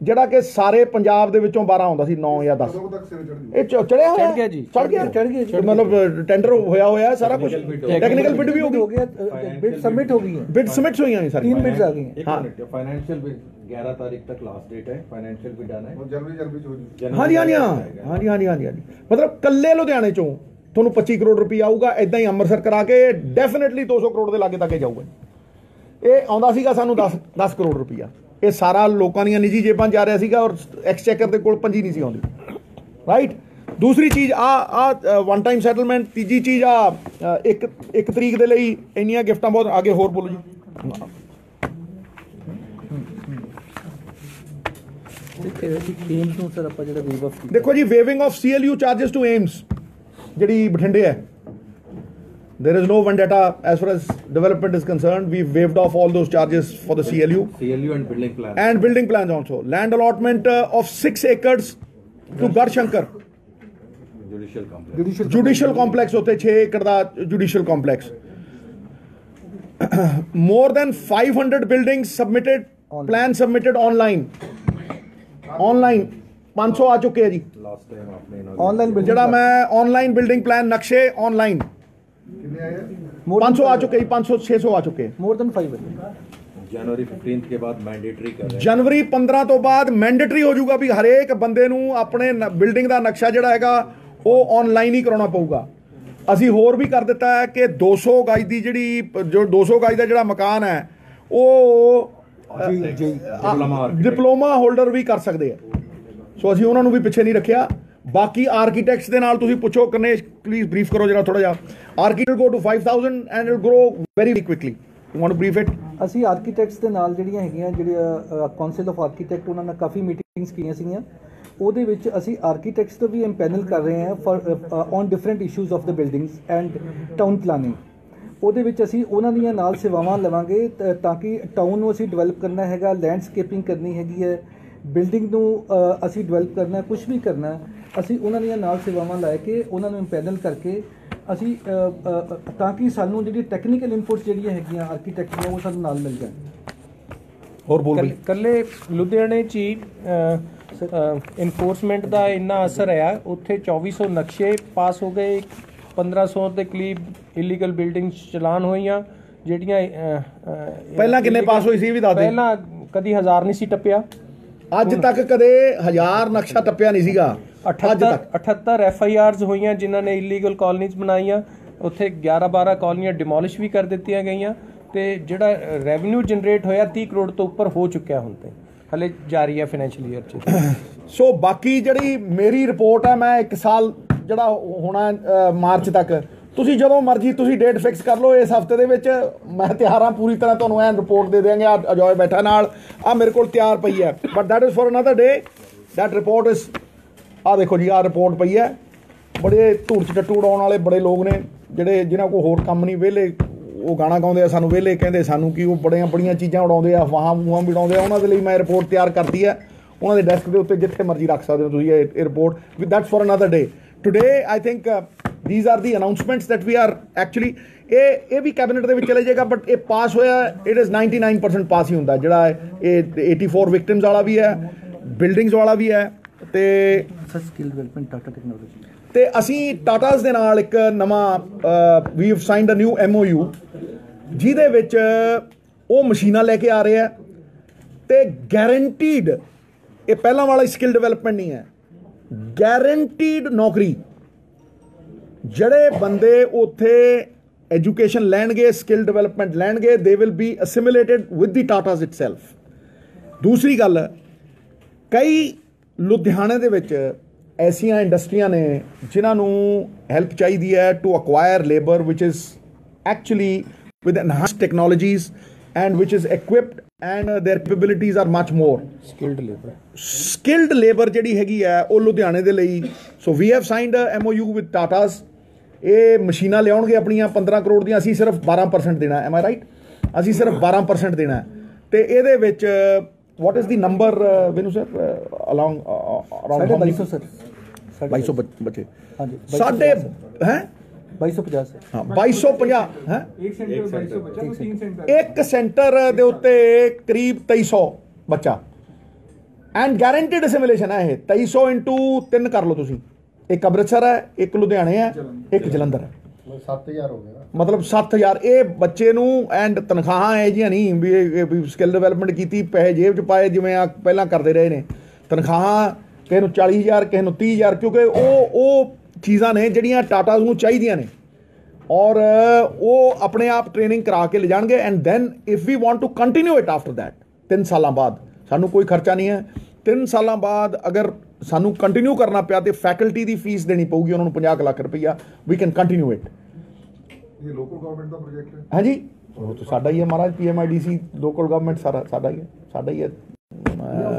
ਜਿਹੜਾ ਕਿ ਸਾਰੇ ਪੰਜਾਬ ਦੇ ਵਿੱਚੋਂ 12 ਆਉਂਦਾ ਸੀ 9 ਜਾਂ 10 ਇਹ ਚੜਿਆ ਹੋਇਆ? ਚੜ ਗਿਆ ਜੀ ਚੜ ਗਿਆ? ਚੜ ਗਿਆ ਮਤਲਬ ਟੈਂਡਰ ਹੋਇਆ ਹੋਇਆ ਸਾਰਾ ਕੁਝ ਟੈਕਨੀਕਲ ਬਿਡ ਵੀ ਹੋ ਗਿਆ ਬਿਡ ਸਬਮਿਟ ਹੋ ਗਈ ਬਿਡ ਸਬਮਿਟ ਹੋਈਆਂ ਨੇ ਸਾਰੀ 3 ਬਿਡਸ ਆ ਗਈਆਂ। ਹਾਂ। ਫਾਈਨੈਂਸ਼ੀਅਲ ਬਿਡ 11 ਤਾਰੀਖ ਤੱਕ ਲਾਸਟ ਡੇਟ ਹੈ ਫਾਈਨੈਂਸ਼ੀਅਲ ਬਿਡ ਆਣਾ ਹੈ। ਜਲਦੀ ਜਲਦੀ ਹੋ ਹਾਂਜੀ ਹਾਂਜੀ ਹਾਂਜੀ ਹਾਂਜੀ ਹਾਂਜੀ ਮਤਲਬ ਕੱਲੇ ਲੁਧਿਆਣੇ ਚੋਂ ਤੁਹਾਨੂੰ 25 ਕਰੋੜ ਰੁਪਈਆ ਆਊਗਾ ਇਦਾਂ ਹੀ ਅੰਮ੍ਰਿਤਸਰ ਕਰਾ ਕੇ ਡੈਫੀਨਿਟਲੀ 200 ਕਰੋੜ ਦੇ ਲਾਗੇ ਤੱਕ ਜਾਊਗਾ। ਇਹ ਆਉਂਦਾ ਸੀਗਾ ਸਾਨੂੰ 10 10 ਕਰੋੜ ਰੁਪਈਆ। ਇਹ ਸਾਰਾ ਲੋਕਾਂ ਦੀਆਂ ਨਿੱਜੀ ਜੇਬਾਂ ਜਾ ਰਿਹਾ ਸੀਗਾ ਔਰ ਐਕਸਚੇਕਰ ਦੇ ਕੋਲ ਪੰਜੀ ਨਹੀਂ ਸੀ ਆਉਂਦੀ। ਰਾਈਟ ਦੂਸਰੀ ਚੀਜ਼, ਆ ਆ ਵਨ ਟਾਈਮ ਸੈਟਲਮੈਂਟ ਤੀਜੀ ਚੀਜ਼, ਆ ਇੱਕ ਇੱਕ ਤਰੀਕ ਦੇ ਲਈ ਇੰਨੀਆਂ ਗਿਫਟਾਂ ਬਹੁਤ, ਅੱਗੇ ਹੋਰ ਬੋਲੋ ਜੀ। ਦੇਖੋ ਜੀ waiving of CLU charges to AIIMS ਜਿਹੜੀ ਬਠਿੰਡੇ ਹੈ। there is no vendetta as far as development is concerned we waived off all those charges for the CLU CLU and building plan. and building plans also land allotment uh, of 6 acres to Garshankar Judicial complex. Judicial judicial complex ਉੱਥੇ 6 ਏਕੜ ਦਾ judicial complex more than 500 buildings submitted plan submitted online online 500 ਆ ਚੁੱਕੇ ਆ ਜੀ Last time आपने online building ਜਿਹੜਾ ਮੈਂ online building plan ਨਕਸ਼ੇ ਆਨਲਾਈਨ ਕਿੰਨੇ ਆਏ ਆ 500 ਆ ਚੁੱਕੇ ਜੀ 500 600 ਆ ਚੁੱਕੇ ਮੋਰ ਦਨ 5 जनवरी 15th के बाद मैंडेटरी कर रहे हैं ਜਨਵਰੀ 15 ਤੋਂ ਬਾਅਦ ਮੈਂਡੇਟਰੀ ਹੋ ਜਾਊਗਾ ਵੀ ਹਰੇਕ ਬੰਦੇ ਨੂੰ ਆਪਣੇ ਬਿਲਡਿੰਗ ਦਾ ਨਕਸ਼ਾ ਜਿਹੜਾ ਹੈਗਾ ਉਹ ਆਨਲਾਈਨ ਹੀ ਕਰਾਉਣਾ ਪਊਗਾ ਅਸੀਂ ਹੋਰ ਵੀ ਕਰ ਦਿੱਤਾ ਹੈ ਕਿ 200 ਗਜ ਦੀ ਜਿਹੜੀ ਪ- ਜੋ 200 ਗਜ ਦਾ ਜਿਹੜਾ ਮਕਾਨ ਹੈ ਉਹ ਜੀ ਜੀ Diploma architect. ਡਿਪਲੋਮਾ ਹੋਲਡਰ ਵੀ ਕਰ ਸਕਦੇ ਆ ਸੋ ਅਸੀਂ ਉਹਨਾਂ ਨੂੰ ਵੀ ਪਿੱਛੇ ਨਹੀਂ ਰੱਖਿਆ ਬਾਕੀ ਆਰਕੀਟੈਕਟਸ ਦੇ ਨਾਲ ਤੁਸੀਂ ਪੁੱਛੋ, ਕਨੇ ਪਲੀਜ਼ ਬਰੀਫ ਕਰੋ ਜਰਾ ਥੋੜਾ ਜਿਹਾ। Architect go to 5000 and it grow very quickly you want to brief it ਅਸੀਂ ਆਰਕੀਟੈਕਟਸ ਦੇ ਨਾਲ ਜਿਹੜੀਆਂ ਹੈਗੀਆਂ, ਜਿਹੜੀਆਂ ਕਾਉਂਸਲ ਆਫ ਆਰਕੀਟੈਕਟ ਉਹਨਾਂ ਨਾਲ ਕਾਫੀ ਮੀਟਿੰਗਸ ਕੀਤੀਆਂ ਸੀਗੀਆਂ। ਉਹਦੇ ਵਿੱਚ ਅਸੀਂ ਆਰਕੀਟੈਕਟਸ ਤੋਂ ਵੀ ਇੰਪੈਨਲ ਕਰ ਰਹੇ ਹਾਂ for on different issues of the buildings and town planning ਉਹਦੇ ਵਿੱਚ ਅਸੀਂ ਉਹਨਾਂ ਦੀਆਂ ਨਾਲ ਸੇਵਾਵਾਂ ਲਵਾਂਗੇ, ਤਾਂ ਕਿ ਟਾਊਨ ਨੂੰ ਅਸੀਂ ਡਿਵੈਲਪ ਕਰਨਾ ਹੈਗਾ ਲੈਂਡਸਕੇਪਿੰਗ ਕਰਨੀ ਹੈਗੀ ਹੈ ਬਿਲਡਿੰਗ ਨੂੰ ਅਸੀਂ ਡਿਵੈਲਪ ਕਰਨਾ ਹੈ ਕੁਝ ਵੀ ਕਰਨਾ ਅਸੀਂ ਉਹਨਾਂ ਦੀਆਂ ਨਾਲ ਸੇਵਾਵਾਂ ਲੈ ਕੇ ਉਹਨਾਂ ਨੂੰ ਇੰਪੈਨਲ ਕਰਕੇ ਅਸੀਂ ਤਾਂ ਕਿ ਸਾਨੂੰ ਜਿਹੜੀ ਟੈਕਨੀਕਲ ਇਨਪੁਟਸ ਜਿਹੜੀਆਂ ਹੈਗੀਆਂ ਆਰਕੀਟੈਕਟ ਉਹ ਸਾਨੂੰ ਨਾਲ ਮਿਲ ਜਾਣ। ਹੋਰ ਬੋਲ ਬਈ। ਕੱਲੇ ਲੁਧਿਆਣੇ ਚ ਹੀ ਇਨਫੋਰਸਮੈਂਟ ਦਾ ਇੰਨਾ ਅਸਰ ਹੈ ਉੱਥੇ 2400 ਨਕਸ਼ੇ ਪਾਸ ਹੋ ਗਏ। 1500 ਦੇ ਕਰੀਬ ਇਲੀਗਲ ਬਿਲਡਿੰਗਸ ਚਲਾਨ ਹੋਈਆਂ ਜਿਹੜੀਆਂ ਪਹਿਲਾਂ ਕਿੰਨੇ ਪਾਸ ਹੋਈ ਸੀ ਵੀ ਦੱਸ ਦੇ। ਪਹਿਲਾਂ ਕਦੀ ਹਜ਼ਾਰ ਨਹੀਂ ਸੀ ਟੱਪਿਆ। ਅੱਜ ਤੱਕ ਕਦੇ ਹਜ਼ਾਰ ਨਕਸ਼ਾ ਟੱਪਿਆ ਨਹੀਂ ਸੀਗਾ। 78 ਤੱਕ। 78 ਐਫ ਆਈ ਆਰਸ ਹੋਈਆਂ ਜਿਨ੍ਹਾਂ ਨੇ ਇਲੀਗਲ ਕਾਲਨੀਜ਼ ਬਣਾਈਆਂ। ਉੱਥੇ 11 12 ਕਾਲਨੀਆਂ ਡਿਮੋਲਿਸ਼ ਵੀ ਕਰ ਦਿੱਤੀਆਂ ਗਈਆਂ ਤੇ ਜਿਹੜਾ ਰੈਵਨਿਊ ਜਨਰੇਟ ਹੋਇਆ 30 ਕਰੋੜ ਤੋਂ ਉੱਪਰ ਹੋ ਚੁੱਕਿਆ ਹੁਣ ਤੇ। ਹਲੇ ਜਾਰੀ ਹੈ ਫਾਈਨੈਂਸ਼ੀਅਲ ਈਅਰ ਚ। ਸੋ ਬਾਕੀ ਜਿਹੜੀ ਮੇਰੀ ਰਿਪੋਰਟ ਹੈ ਮੈਂ ਇੱਕ ਸਾਲ ਜਿਹੜਾ ਹੋਣਾ ਮਾਰਚ ਤੱਕ। ਤੁਸੀਂ ਜਦੋਂ ਮਰਜ਼ੀ ਤੁਸੀਂ ਡੇਟ ਫਿਕਸ ਕਰ ਲਓ ਇਸ ਹਫ਼ਤੇ ਦੇ ਵਿੱਚ। ਮੈਂ ਤਿਆਰ ਹਾਂ ਪੂਰੀ ਤਰ੍ਹਾਂ ਤੁਹਾਨੂੰ ਐਨ ਰਿਪੋਰਟ ਦੇ ਦੇਵਾਂਗੇ ਆ ਅਜੋਏ ਬੈਠਾ ਨਾਲ। ਆ ਮੇਰੇ ਕੋਲ ਤਿਆਰ ਪਈ ਹੈ but that is for another day. That report is ਆ ਦੇਖੋ ਜੀ ਆ ਰਿਪੋਰਟ ਪਈ ਹੈ। ਬੜੇ ਧੂੜ ਚ ਟੱਟੂ ਉਡਾਉਣ ਵਾਲੇ ਬੜੇ ਲੋਕ ਨੇ, ਜਿਹੜੇ ਜਿਨ੍ਹਾਂ ਕੋਲ ਹੋਰ ਕੰਮ ਨਹੀਂ, ਵਿਹਲੇ ਉਹ ਗਾਣਾ ਗਾਉਂਦੇ ਆ ਸਾਨੂੰ, ਵਿਹਲੇ ਕਹਿੰਦੇ ਸਾਨੂੰ ਕੀ ਉਹ ਬੜੀਆਂ ਬੜੀਆਂ ਚੀਜ਼ਾਂ ਉਡਾਉਂਦੇ ਆ ਵਾਹਾਂ ਵੂਹਾਂ ਵੀ ਉਡਾਉਂਦੇ ਆ। ਉਹਨਾਂ ਦੇ ਲਈ ਮੈਂ ਰਿਪੋਰਟ ਤਿਆਰ ਕਰਤੀ ਹੈ। ਉਹਨਾਂ ਦੇ ਡੈਸਕ ਦੇ ਉੱਤੇ ਜਿੱਥੇ ਮਰਜ਼ੀ ਰੱਖ ਸਕਦੇ ਹੋ ਤੁਸੀਂ ਇਹ ਇਹ report with that's for another day today I think these are the announcements that we are actually ਇਹ ਇਹ ਵੀ ਕੈਬਨਿਟ ਦੇ ਵਿੱਚ ਚਲੇ ਜਾਏਗਾ ਬਟ ਇਹ ਪਾਸ ਹੋਇਆ ਇਟ ਇਜ਼ 99% ਪਾਸ ਹੀ ਹੁੰਦਾ ਜਿਹੜਾ ਇਹ 84 ਵਿਕਟਿਮਸ ਵਾਲਾ ਵੀ ਹੈ ਬਿਲਡਿੰਗਸ ਵਾਲਾ ਵੀ ਹੈ। ਤੇ sir skill development Tata technology ਤੇ ਅਸੀਂ ਟਾਟਾਸ ਦੇ ਨਾਲ ਇੱਕ ਨਵਾਂ we have signed a new MOU ਜਿਹਦੇ ਵਿੱਚ ਉਹ ਮਸ਼ੀਨਾਂ ਲੈ ਕੇ ਆ ਰਹੇ ਆ ਤੇ ਗਾਰੰਟੀਡ ਇਹ ਪਹਿਲਾਂ ਵਾਲਾ ਸਕਿੱਲ ਡਿਵੈਲਪਮੈਂਟ ਨਹੀਂ ਹੈ। ਗਾਰੰਟੀਡ ਨੌਕਰੀ। ਜਿਹੜੇ ਬੰਦੇ ਉੱਥੇ ਐਜੂਕੇਸ਼ਨ ਲੈਣਗੇ ਸਕਿੱਲ ਡਿਵੈਲਪਮੈਂਟ ਲੈਣਗੇ they will be assimilated with the Tatas itself ਦੂਸਰੀ ਗੱਲ ਕਈ ਲੁਧਿਆਣੇ ਦੇ ਵਿੱਚ ਐਸੀਆਂ ਇੰਡਸਟਰੀਆਂ ਨੇ ਜਿਨ੍ਹਾਂ ਨੂੰ ਹੈਲਪ ਚਾਹੀਦੀ ਹੈ to acquire labour which is actually with enhanced technologies and which is equipped and uh, their capabilities are much more. Skilled labour skilled labour ਜਿਹੜੀ ਹੈਗੀ ਹੈ ਉਹ ਲੁਧਿਆਣੇ ਦੇ ਲਈ so we have signed a MOU with Tatas ਇਹ ਮਸ਼ੀਨਾਂ ਲਿਆਉਣਗੇ ਆਪਣੀਆਂ 15 ਕਰੋੜ ਦੀਆਂ ਅਸੀਂ ਸਿਰਫ 12% ਦੇਣਾ ਐਮ ਆਈ ਰਾਈਟ ਅਸੀਂ ਸਿਰਫ 12% ਦੇਣਾ। ਤੇ ਇਹਦੇ ਵਿੱਚ what is the number, uh, Venu sir, uh, along around how many? sir. 2200 ਬੱਚੇ ਸਾਡੇ ਹੈ 2250 ਸਰ ਹਾਂ 2250 ਹੈ ਇੱਕ ਸੈਂਟਰ 2250 ਤਿੰਨ ਸੈਂਟਰ ਇੱਕ ਸੈਂਟਰ ਦੇ ਉੱਤੇ ਕਰੀਬ 2300 ਬੱਚਾ ਐਂਡ ਗਾਰੰਟੀਡ ਅਸਿਮਿਲੇਸ਼ਨ ਹੈ ਇਹ 2300 3 ਕਰ ਲਓ ਤੁਸੀਂ ਇੱਕ ਅੰਮ੍ਰਿਤਸਰ ਹੈ ਇੱਕ ਲੁਧਿਆਣੇ ਹੈ ਇੱਕ ਜਲੰਧਰ ਹੈ 7000 ਹੋ ਗਿਆ ਮਤਲਬ 7000 ਇਹ ਬੱਚੇ ਨੂੰ ਐਂਡ ਤਨਖਾਹਾਂ ਐ ਜੀਆਂ ਨਹੀਂ ਵੀ ਸਕਿੱਲ ਡਿਵੈਲਪਮੈਂਟ ਕੀਤੀ, ਪੈਸੇ ਜੇਬ 'ਚ ਪਾਏ ਜਿਵੇਂ ਆ ਪਹਿਲਾਂ ਕਰਦੇ ਰਹੇ ਨੇ। ਤਨਖਾਹਾਂ ਕਿਸੇ ਨੂੰ 40000 ਕਿਸੇ ਨੂੰ 30000 ਕਿਉਂਕਿ ਉਹ ਉਹ ਚੀਜ਼ਾਂ ਨੇ ਜਿਹੜੀਆਂ ਟਾਟਾ ਨੂੰ ਚਾਹੀਦੀਆਂ ਨੇ। ਔਰ ਉਹ ਆਪਣੇ ਆਪ ਟ੍ਰੇਨਿੰਗ ਕਰਾ ਕੇ ਲੈ ਜਾਣਗੇ and then if we want to continue it after that 3 ਸਾਲਾਂ ਬਾਅਦ। ਸਾਨੂੰ ਕੋਈ ਖਰਚਾ ਨਹੀਂ ਹੈ। 3 ਸਾਲਾਂ ਬਾਅਦ ਅਗਰ ਸਾਨੂੰ ਕੰਟੀਨਿਊ ਕਰਨਾ ਪਿਆ ਤੇ ਫੈਕਲਟੀ ਦੀ ਫੀਸ ਦੇਣੀ ਪਊਗੀ ਉਹਨਾਂ ਨੂੰ 50 ਕੁ ਲੱਖ ਰੁਪਈਆ। ਵੀ ਕੈਨ ਕੰਟੀਨਿਊ ਇਟ ਇਹ ਲੋਕਲ ਗਵਰਨਮੈਂਟ ਦਾ ਪ੍ਰੋਜੈਕਟ ਹੈ। ਹਾਂਜੀ। ਉਹ ਤਾਂ ਸਾਡਾ ਹੀ ਹੈ ਮਹਾਰਾਜ ਪੀਐਮਆਈਡੀਸੀ ਲੋਕਲ ਗਵਰਨਮੈਂਟ ਸਾਰਾ ਸਾਡਾ ਹੀ ਹੈ। ਸਾਡਾ ਹੀ ਹੈ।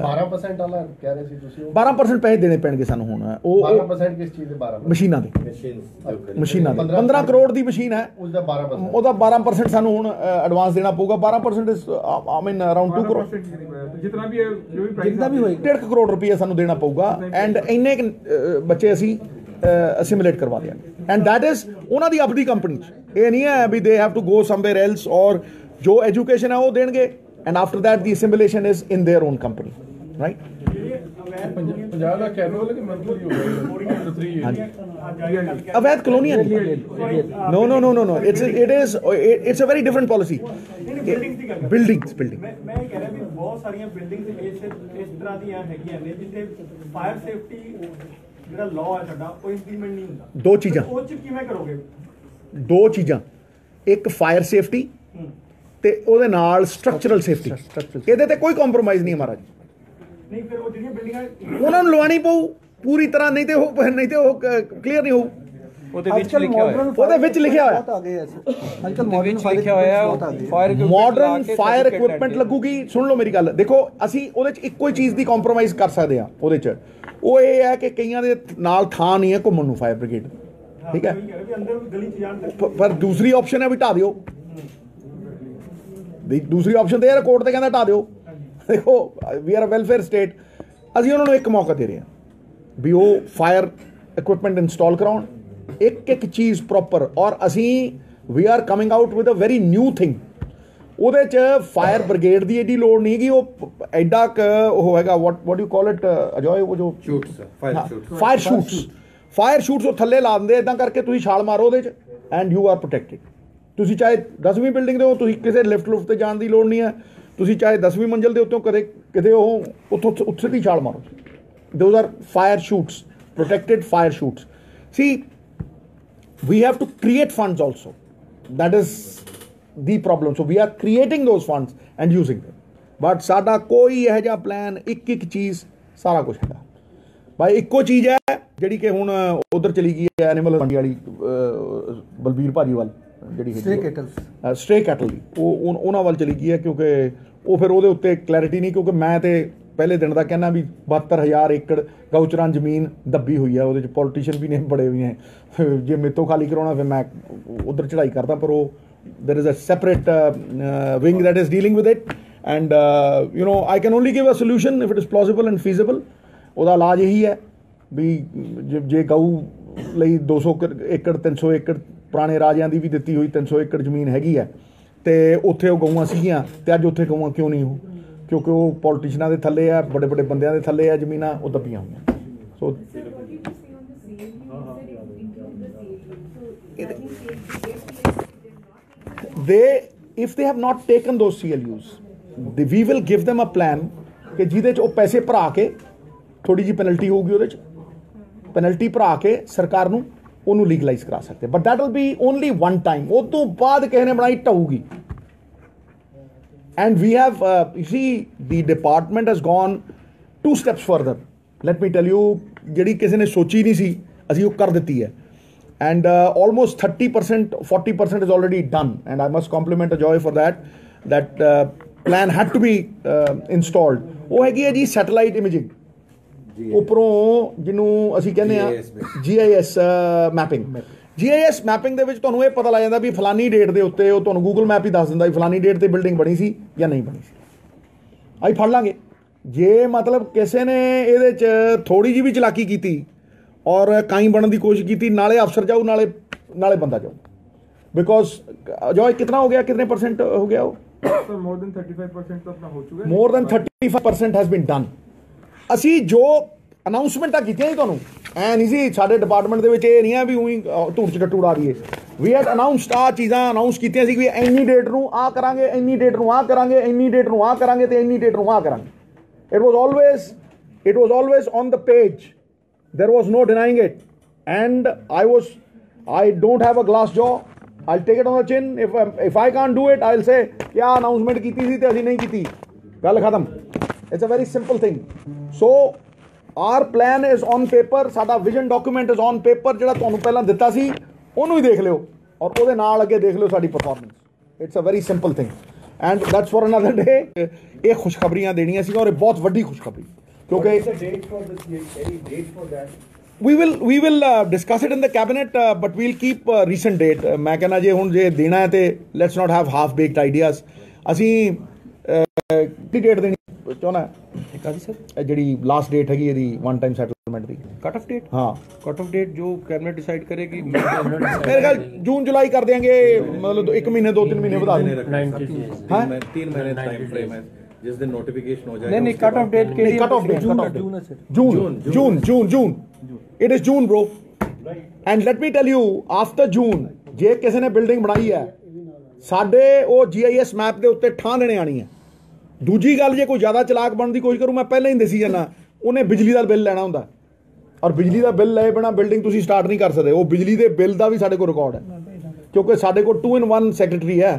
12% ਵਾਲਾ ਕਹਿ ਰਹੇ ਸੀ ਤੁਸੀਂ 12% ਪੈਸੇ ਦੇਣੇ ਪੈਣਗੇ ਸਾਨੂੰ ਹੁਣ। ਉਹ 12% ਕਿਸ ਚੀਜ਼ ਦੇ 12 ਮਸ਼ੀਨਾਂ ਦੇ। ਮਸ਼ੀਨਾਂ ਦੇ। 15 ਕਰੋੜ ਦੀ ਮਸ਼ੀਨ ਹੈ। ਉਸ ਦਾ 12% ਉਹਦਾ 12% ਸਾਨੂੰ ਹੁਣ ਐਡਵਾਂਸ ਦੇਣਾ ਪਊਗਾ। 12% ਆਈ ਮੀਨ ਅਰਾਊਂਡ 2 ਕਰੋੜ। ਜਿੰਨਾ ਵੀ ਜੋ ਵੀ ਪ੍ਰਾਈਸ ਜਿੰਨਾ ਵੀ ਹੋਏਗਾ। 1.5 ਕਰੋੜ ਰੁਪਏ ਸਾਨੂੰ ਦੇਣਾ ਪਊਗਾ। ਐਂਡ ਇੰਨੇ ਬੱਚੇ ਅਸੀਂ ਅਸਿਮਿਲੇਟ ਕਰਵਾ ਦਿਆਂਗੇ। ਐਂਡ ਦੈਟ ਇਜ਼ ਉਹਨਾਂ ਦੀ ਆਪਣੀ ਕੰਪਨੀ ਇਹ ਨਹੀਂ ਹੈ ਵੀ they have to go somewhere else ਔਰ ਜੋ ਐਜੂਕੇਸ਼ਨ ਹੈ ਉਹ ਦੇਣਗੇ। and after that the assimilation is in there on company right 50 lakh annual ਕਿ ਮੰਥਲੀ ਹੋ ਗਿਆ ਅਵੈਧ ਕਲੋਨੀ ਹੈ no no no no no it's it is it's a very different policy buildings building ਮੈਂ ਮੈਂ ਇਹ ਕਹਿ ਰਿਹਾ ਵੀ ਬਹੁਤ ਸਾਰੀਆਂ ਬਿਲਡਿੰਗਸ ਇਸ ਇਸ ਤਰ੍ਹਾਂ ਦੀਆਂ ਹੈਗੀਆਂ ਨੇ ਜਿੱਥੇ ਫਾਇਰ ਸੇਫਟੀ ਜਿਹੜਾ ਲਾਅ ਹੈ ਸਾਡਾ ਉਹ ਇੰਪਲੀਮੈਂਟ ਨਹੀਂ ਹੁੰਦਾ ਦੋ ਚੀਜ਼ਾਂ ਉਹ ਚ ਕਿਵੇਂ ਕਰੋਗੇ ਦੋ ਚੀਜ਼ਾਂ ਇੱਕ ਫਾਇਰ ਸੇਫਟੀ ਤੇ ਉਹਦੇ ਨਾਲ ਸਟਰਕਚਰਲ ਸੇਫਟੀ ਇਹਦੇ ਤੇ ਕੋਈ ਕੰਪਰੋਮਾਈਜ਼ ਨਹੀਂ ਮਹਾਰਾਜ। ਨਹੀਂ ਫਿਰ ਉਹ ਜਿਹੜੀਆਂ ਬਿਲਡਿੰਗਾਂ ਉਹਨਾਂ ਨੂੰ ਲਵਾਣੀ ਪਊ ਪੂਰੀ ਤਰ੍ਹਾਂ ਨਹੀਂ ਤੇ ਉਹ ਨਹੀਂ ਤੇ ਉਹ ਕਲੀਅਰ ਨਹੀਂ ਹੋਊ। ਉਹਦੇ ਵਿੱਚ ਲਿਖਿਆ ਹੋਇਆ। ਉਹਦੇ ਵਿੱਚ ਲਿਖਿਆ ਹੋਇਆ। ਬਹੁਤ ਆ ਗਏ ਐ ਅੱਜ ਕੱਲ ਉਹਦੇ ਮਾਡਰਨ ਵਿੱਚ ਲਿਖਿਆ ਹੋਇਆ ਫਾਇਰ ਮਾਡਰਨ ਫਾਇਰ ਇਕਵਿਪਮੈਂਟ ਲੱਗੂਗੀ ਸੁਣ ਲਓ ਮੇਰੀ ਗੱਲ। ਦੇਖੋ ਅਸੀਂ ਉਹਦੇ ਚ ਇੱਕੋ ਹੀ ਚੀਜ਼ ਦੀ ਕੰਪਰੋਮਾਈਜ਼ ਕਰ ਸਕਦੇ ਆ ਉਹਦੇ ਚ। ਉਹ ਇਹ ਹੈ ਕਿ ਕਈਆਂ ਦੇ ਨਾਲ ਥਾਂ ਨਹੀਂ ਹੈ ਘੁੰਮਣ ਨੂੰ ਫਾਇਰ ਬ੍ਰਿਗੇਡ ਠੀਕ ਹੈ? ਪਰ ਦੂਸਰੀ ਆਪਸ਼ਨ ਹੈ ਵੀ ਢਾ ਦਿਓ। ਦੂਸਰੀ ਆਪਸ਼ਨ ਤੇ ਇਹ ਕੋਰਟ ਤੇ ਕਹਿੰਦਾ ਢਾ ਦਿਓ। ਦੇਖੋ we are a welfare state ਅਸੀਂ ਉਹਨਾਂ ਨੂੰ ਇੱਕ ਮੌਕਾ ਦੇ ਰਹੇ ਹਾਂ ਵੀ ਉਹ ਫਾਇਰ ਇਕਵਿਪਮੈਂਟ ਇੰਸਟਾਲ ਕਰਾਉਣ। ਇੱਕ ਇੱਕ ਚੀਜ਼ ਪ੍ਰੋਪਰ ਔਰ ਅਸੀਂ we are coming out with a very new thing ਉਹਦੇ ਚ ਫਾਇਰ ਬ੍ਰਿਗੇਡ ਦੀ ਏਡੀ ਲੋੜ ਨਹੀਂ ਹੈਗੀ ਉਹ ਐਡਾ ਕ ਉਹ ਹੈਗਾ what what you call it Ajoy ਉਹ ਜੋ shoots fire shoots fire shoots ਉਹ ਥੱਲੇ ਲਾ ਦਿੰਦੇ ਇਦਾਂ ਕਰਕੇ ਤੁਸੀਂ ਛਾਲ ਮਾਰੋ ਉਹਦੇ ਚ ਐਂਡ ਯੂ ਆਰ ਪ੍ਰੋਟੈਕਟਡ ਤੁਸੀਂ ਚਾਹੇ 10ਵੀਂ ਬਿਲਡਿੰਗ ਦੇ ਹੋ, ਤੁਸੀਂ ਕਿਸੇ ਲਿਫਟ ਲੁਫਟ ਤੇ ਜਾਣ ਦੀ ਲੋੜ ਨਹੀਂ ਹੈ। ਤੁਸੀਂ ਚਾਹੇ 10ਵੀਂ ਮੰਜ਼ਲ ਦੇ ਉੱਤੋਂ ਕਦੇ ਕਿਤੇ ਉਹ ਉੱਥੋਂ ਉੱਥੇ ਦੀ ਛਾਲ ਮਾਰੋ। Those are fire shoots protected fire shoots C we have to create funds also. That is the problem. So, we are creating those funds and using them. But ਸਾਡਾ ਕੋਈ ਇਹੋ ਜਿਹਾ ਪਲਾਨ ਇੱਕ ਇੱਕ ਚੀਜ਼ ਸਾਰਾ ਕੁਝ ਹੈਗਾ। ਭਾਈ, ਇੱਕੋ ਚੀਜ਼ ਹੈ ਜਿਹੜੀ ਕਿ ਹੁਣ ਉਧਰ ਚਲੀ ਗਈ ਹੈ ਐਨੀਮਲ ਮੰਡੀ ਵਾਲੀ ਬਲਬੀਰ ਭਾਜੀ ਵੱਲ ਜਿਹੜੀ Stray cattle। ਸਟ੍ਰੇ ਕੈਟਲ ਦੀ। ਉਹ ਉਹਨਾਂ ਵੱਲ ਚਲੀ ਗਈ ਹੈ ਕਿਉਂਕਿ ਉਹ ਫਿਰ ਉਹਦੇ ਉੱਤੇ ਕਲੈਰਿਟੀ ਨਹੀਂ ਕਿਉਂਕਿ ਮੈਂ ਤੇ ਪਹਿਲੇ ਦਿਨ ਦਾ ਕਹਿੰਦਾ ਵੀ 72000 ਏਕੜ ਗਊਚਰਾਂ ਜ਼ਮੀਨ ਦੱਬੀ ਹੋਈ ਹੈ ਉਹਦੇ ਚ ਪੋਲੀਟੀਸ਼ੀਅਨ ਵੀ ਨੇ ਬੜੇ ਵੀ ਨੇ। ਜੇ ਮੇਤੋਂ ਖਾਲੀ ਕਰਾਉਣਾ ਫਿਰ ਮੈਂ ਉਧਰ ਚੜਾਈ ਕਰਦਾ ਪਰ ਉਹ there is a separate uh, uh, wing that is dealing with it and uh, you know i can only give a solution if it is plausible and feasible ਉਹਦਾ ਇਲਾਜ ਇਹੀ ਹੈ ਵੀ ਜੇ- ਗਊ ਲਈ 200 ਕ- ਏਕੜ 300 ਏਕੜ ਪੁਰਾਣੇ ਰਾਜਿਆਂ ਦੀ ਵੀ ਦਿੱਤੀ ਹੋਈ 300 ਏਕੜ ਜ਼ਮੀਨ ਹੈਗੀ ਹੈ ਤੇ ਉੱਥੇ ਉਹ ਗਊਆਂ ਸੀਗੀਆਂ ਤੇ ਅੱਜ ਉੱਥੇ ਗਊਆਂ ਕਿਉਂ ਨਹੀਂ ਉਹ ਕਿਉਂਕਿ ਉਹ ਪੋਲਿਟਿਸ਼ੀਨਾਂ ਦੇ ਥੱਲੇ ਆ ਬੜੇ ਬੜੇ ਬੰਦਿਆਂ ਦੇ ਥੱਲੇ ਆ ਜ਼ਮੀਨਾਂ ਉਹ ਦੱਬੀਆਂ ਹੋਈਆਂ ਸੋ ਦੇ if they have not taken ਦੋ ਸੀਐਲਯੂਸ ਦੇ we will give them a plan ਕਿ ਜਿਹਦੇ ਚ ਉਹ ਪੈਸੇ ਭਰਾ ਕੇ ਥੋੜੀ ਜੀ ਪੈਨਲਟੀ ਹੋਊਗੀ ਉਹਦੇ ਚ ਪੈਨਲਟੀ ਭਰਾ ਕੇ ਸਰਕਾਰ ਨੂੰ ਉਹਨੂੰ ਲੀਗਲਾਈਜ਼ ਕਰਾ ਸਕਦੇ but that will be only one time ਉਹ ਤੋਂ ਬਾਅਦ ਕਿਸੇ ਨੇ ਬਣਾਈ ਟਾਊਗੀ and we have you see the department has gone two steps further let me tell you ਜਿਹੜੀ ਕਿਸੇ ਨੇ ਸੋਚੀ ਨਹੀਂ ਸੀ ਅਸੀਂ ਉਹ ਕਰ ਦਿੱਤੀ ਹੈ and uh, almost 30% 40% is already done and i must compliment ajoy for that that uh, plan had to be uh, installed ਉਹ ਹੈਗੀ ਹੈ ਜੀ ਸੈਟੇਲਾਈਟ ਇਮੇਜਿੰਗ ਉਪਰੋਂ ਜਿਹਨੂੰ ਅਸੀਂ ਕਹਿੰਦੇ ਆ ਜੀਆਈਐਸ ਮੈਪਿੰਗ ਜੀ ਆਈ ਜੀਆਈਐਸ ਮੈਪਿੰਗ ਦੇ ਵਿੱਚ ਤੁਹਾਨੂੰ ਇਹ ਪਤਾ ਲੱਗ ਜਾਂਦਾ ਵੀ ਫਲਾਨੀ ਡੇਟ ਦੇ ਉੱਤੇ ਉਹ ਤੁਹਾਨੂੰ ਗੂਗਲ ਮੈਪ ਹੀ ਦੱਸ ਦਿੰਦਾ ਵੀ ਫਲਾਨੀ ਡੇਟ ਤੇ ਬਿਲਡਿੰਗ ਬਣੀ ਸੀ ਜਾਂ ਨਹੀਂ ਬਣੀ ਸੀ। ਆਈ ਫੜ ਲਾਂਗੇ। ਜੇ ਮਤਲਬ ਕਿਸੇ ਨੇ ਇਹਦੇ ਚ ਥੋੜੀ ਜੀ ਵੀ ਚਲਾਕੀ ਕੀਤੀ ਔਰ ਕਾਈ ਬਣਨ ਦੀ ਕੋਸ਼ਿਸ਼ ਕੀਤੀ ਨਾਲੇ ਅਫਸਰ ਜਾਊ ਨਾਲੇ ਨਾਲੇ ਬੰਦਾ ਜਾਊ। ਬਿਕੋਜ਼ ਜੋ ਕਿਤਨਾ ਹੋ ਗਿਆ ਕਿੰਨੇ ਪਰਸੈਂਟ ਹੋ ਗਿਆ ਉਹ? ਸਰ ਮੋਰ ਦਨ 35% ਆਪਣਾ ਹੋ ਚੁੱਕਾ ਮੋਰ ਦਨ 35% ਹੈਜ਼ ਬੀਨ ਡਨ ਅਸੀਂ ਜੋ ਅਨਾਉਂਸਮੈਂਟਾਂ ਕੀਤੀਆਂ ਜੀ ਤੁਹਾਨੂੰ ਐ ਨਹੀਂ ਸੀ ਸਾਡੇ ਡਿਪਾਰਟਮੈਂਟ ਦੇ ਵਿੱਚ ਇਹ ਨਹੀਂ ਆ ਵੀ ਉਹੀ ਧੂੜ ਚ ਟੱਟੂ ਉਡਾ ਦਈਏ। ਵੀ ਹੈਡ ਅਨਾਉਂਸਡ ਆ ਚੀਜ਼ਾਂ ਅਨਾਉਂਸ ਕੀਤੀਆਂ ਸੀ ਵੀ ਇੰਨੀ ਡੇਟ ਨੂੰ ਆ ਕਰਾਂਗੇ ਇੰਨੀ ਡੇਟ ਨੂੰ ਆ ਕਰਾਂਗੇ ਇੰਨੀ ਡੇਟ ਨੂੰ ਆ ਕਰਾਂਗੇ ਤੇ ਇੰਨੀ ਡੇਟ ਨੂੰ ਆ ਕਰਾਂਗੇ। It was always it was always on the page there was no denying it. And i was i don't have a glass jaw. I'll take it on the chin. If um, if i can't do it i'll say ਕਿਆ announcement ਕੀਤੀ ਸੀ ਤੇ ਅਸੀਂ ਨਹੀਂ ਕੀਤੀ। ਗੱਲ ਖਤਮ। It's a very simple thing so our plan is on paper ਸਾਡਾ vision document is on paper ਜਿਹੜਾ ਤੁਹਾਨੂੰ ਪਹਿਲਾਂ ਦਿੱਤਾ ਸੀ ਉਹਨੂੰ ਹੀ ਦੇਖ ਲਿਓ ਔਰ ਉਹਦੇ ਨਾਲ ਅੱਗੇ ਦੇਖ ਲਿਓ ਸਾਡੀ performance it's a very simple thing and that's for another day ਇਹ ਖੁਸ਼ਖਬਰੀਆਂ ਦੇਣੀਆਂ ਸੀ ਔਰ ਇਹ ਬਹੁਤ ਵੱਡੀ ਖੁਸ਼ਖਬਰੀ ਕਿਉਂਕਿ we will we will uh, discuss it in the cabinet uh, but we'll keep uh, recent date uh, ਮੈਂ ਕਹਿੰਦਾ ਜੇ ਹੁਣ ਜੇ ਦੇਣਾ ਹੈ ਤੇ let's not have half baked ideas ਅਸੀਂ ਕਿਹੜੀ ਡੇਟ ਦੇਣੀ ਚਾਹਣਾ ਇਹ ਕਾਦੀ ਸਰ। ਇਹ ਜਿਹੜੀ ਲਾਸਟ ਡੇਟ ਹੈਗੀ ਇਹਦੀ ਵਨ ਟਾਈਮ ਸੈਟਲਮੈਂਟ ਦੀ। ਕਟ ਆਫ ਡੇਟ ਹਾਂ। ਕਟ ਆਫ ਡੇਟ ਜੋ ਕੈਬਨਿਟ ਡਿਸਾਈਡ ਕਰੇਗੀ ਮੇਰੇ ਖਿਆਲ ਜੂਨ ਜੁਲਾਈ ਕਰ ਦਿਆਂਗੇ ਮਤਲਬ 1 ਮਹੀਨੇ 2-3 ਮਹੀਨੇ ਵਧਾ ਦਿੰਦੇ ਹਾਂ? 3 ਮਹੀਨੇ ਟਾਈਮ ਫਰੇਮ ਹੈ। ਜਿਸ ਦਿਨ ਨੋਟੀਫਿਕੇਸ਼ਨ ਹੋ ਜਾਏਗਾ ਨਹੀਂ ਨਹੀਂ ਕਟ ਆਫ ਡੇਟ ਕੇ ਲਈ cut off date June June June June it is June bro and let me tell you after June ਜੇ ਕਿਸੇ ਨੇ ਬਿਲਡਿੰਗ ਬਣਾਈ ਹੈ ਸਾਡੇ ਉਹ ਜੀਆਈਐਸ ਮੈਪ ਦੇ ਉੱਤੇ ਠਾਂ ਦੇਣੇ ਆਣੀ ਹੈ। ਦੂਜੀ ਗੱਲ ਜੇ ਕੋਈ ਜ਼ਿਆਦਾ ਚਲਾਕ ਬਣਨ ਦੀ ਕੋਸ਼ਿਸ਼ ਕਰੂ ਮੈਂ ਪਹਿਲਾਂ ਹੀ ਦੱਸੀ ਜਾਣਾ ਉਹਨੇ ਬਿਜਲੀ ਦਾ ਬਿੱਲ ਲੈਣਾ ਹੁੰਦਾ ਔਰ ਬਿਜਲੀ ਦਾ ਬਿੱਲ ਲਏ ਬਿਨਾ ਬਿਲਡਿੰਗ ਤੁਸੀਂ ਸਟਾਰਟ ਨਹੀਂ ਕਰ ਸਕਦੇ ਉਹ ਬਿਜਲੀ ਦੇ ਬਿੱਲ ਦਾ ਵੀ ਸਾਡੇ ਕੋਲ ਰਿਕਾਰਡ ਹੈ ਕਿਉਂਕਿ ਸਾਡੇ ਕੋਲ 2 ਇਨ 1 ਸੈਕਟਰੀ ਹੈ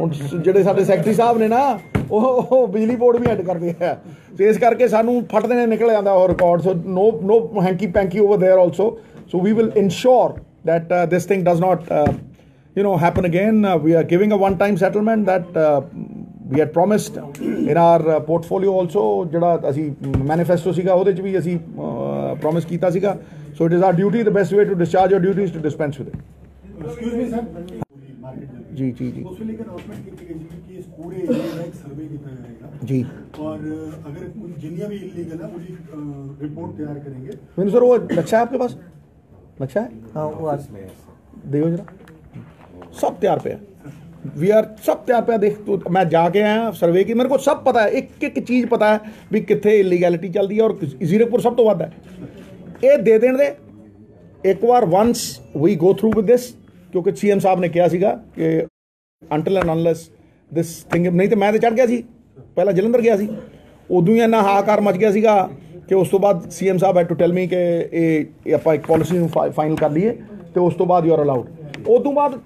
ਹੁਣ ਸ- ਜਿਹੜੇ ਸਾਡੇ ਸੈਕਟਰੀ ਸਾਹਿਬ ਨੇ ਨਾ ਉਹ ਉਹ ਬਿਜਲੀ ਬੋਰਡ ਵੀ ਹੈਡ ਕਰਦੇ ਆ ਤੇ ਇਸ ਕਰਕੇ ਸਾਨੂੰ ਫਟ ਦੇਣੇ ਨਿਕਲ ਜਾਂਦਾ ਉਹ record so no no hanky panky over there also so we will insure that uh, this thing does not uh, you know happen again uh, we are giving a one time settlement that uh, we had promised in our uh, portfolio also ਜਿਹੜਾ ਅਸੀਂ manifesto ਸੀਗਾ ਉਹਦੇ ਚ ਵੀ ਅਸੀਂ promise ਕੀਤਾ ਸੀਗਾ so it is our duty the best way to discharge your duties to dispense with it excuse me sir ਜੀ ਜੀ ਜੀ ਉਸ ਵੇਲੇ ਇੱਕ ਅਨਾਉਂਸਮੈਂਟ ਕੀਤੀ ਗਈ ਸੀ ਕਿ ਇਸ ਪੂਰੇ ਏਰੀਆ ਦਾ ਇੱਕ ਸਰਵੇ ਕੀਤਾ ਜਾਏਗਾ ਜੀ और अगर कोई जिन्नियां भी इलीगल है उसकी रिपोर्ट तैयार करेंगे ਮੈਨੂੰ ਸਰ ਉਹ ਨਕਸ਼ਾ ਹੈ आपके पास ਨਕਸ਼ਾ ਹੈ ਹਾਂ ਉਹ ਅੱਜ ਦਿਓ ਜਰਾ ਸਭ ਤਿਆਰ ਪਿਆ ਵੀ ਆਰ ਸਭ ਤਿਆਰ ਪਿਆ ਦੇਖ ਤੂੰ, ਮੈਂ ਜਾ ਕੇ ਆਇਆ ਸਰਵੇ ਕੀ ਮੇਰੇ ਕੋਲ ਸਭ ਪਤਾ ਹੈ, ਇੱਕ ਇੱਕ ਚੀਜ਼ ਪਤਾ ਹੈ ਵੀ ਕਿੱਥੇ ਇਲੀਗੈਲਿਟੀ ਚੱਲਦੀ ਹੈ ਔਰ ਜ਼ੀਰਕਪੁਰ ਸਭ ਤੋਂ ਵੱਧ ਹੈ। ਇਹ ਦੇ ਦੇਣ ਦੇ, ਇੱਕ ਵਾਰ once we go through with this ਕਿਉਂਕਿ ਸੀਐਮ ਸਾਹਿਬ ਨੇ ਕਿਹਾ ਸੀਗਾ ਕਿ until and unless this thing ਨਹੀਂ ਤੇ ਮੈਂ ਤੇ ਚੜ ਗਿਆ ਸੀ, ਪਹਿਲਾਂ ਜਲੰਧਰ ਗਿਆ ਸੀ, ਉਦੋਂ ਹੀ ਇੰਨਾ ਹਾਕਾਰ ਮਚ ਗਿਆ ਸੀਗਾ ਕਿ ਉਸ ਤੋਂ ਬਾਅਦ ਸੀਐਮ ਸਾਹਿਬ ਹੈਡ ਟੂ ਟੈਲ ਮੀ ਕਿ ਇਹ ਇਹ ਆਪਾਂ ਇੱਕ ਪਾਲਿਸੀ ਨੂੰ ਫਾਈਨਲ ਕਰ ਲਈਏ ਤੇ ਉਸ ਤੋਂ ਬਾਅਦ ਯੂ ਆਰ ਅਲਾਉਡ ਉਸ ਤੋਂ ਬਾਅਦ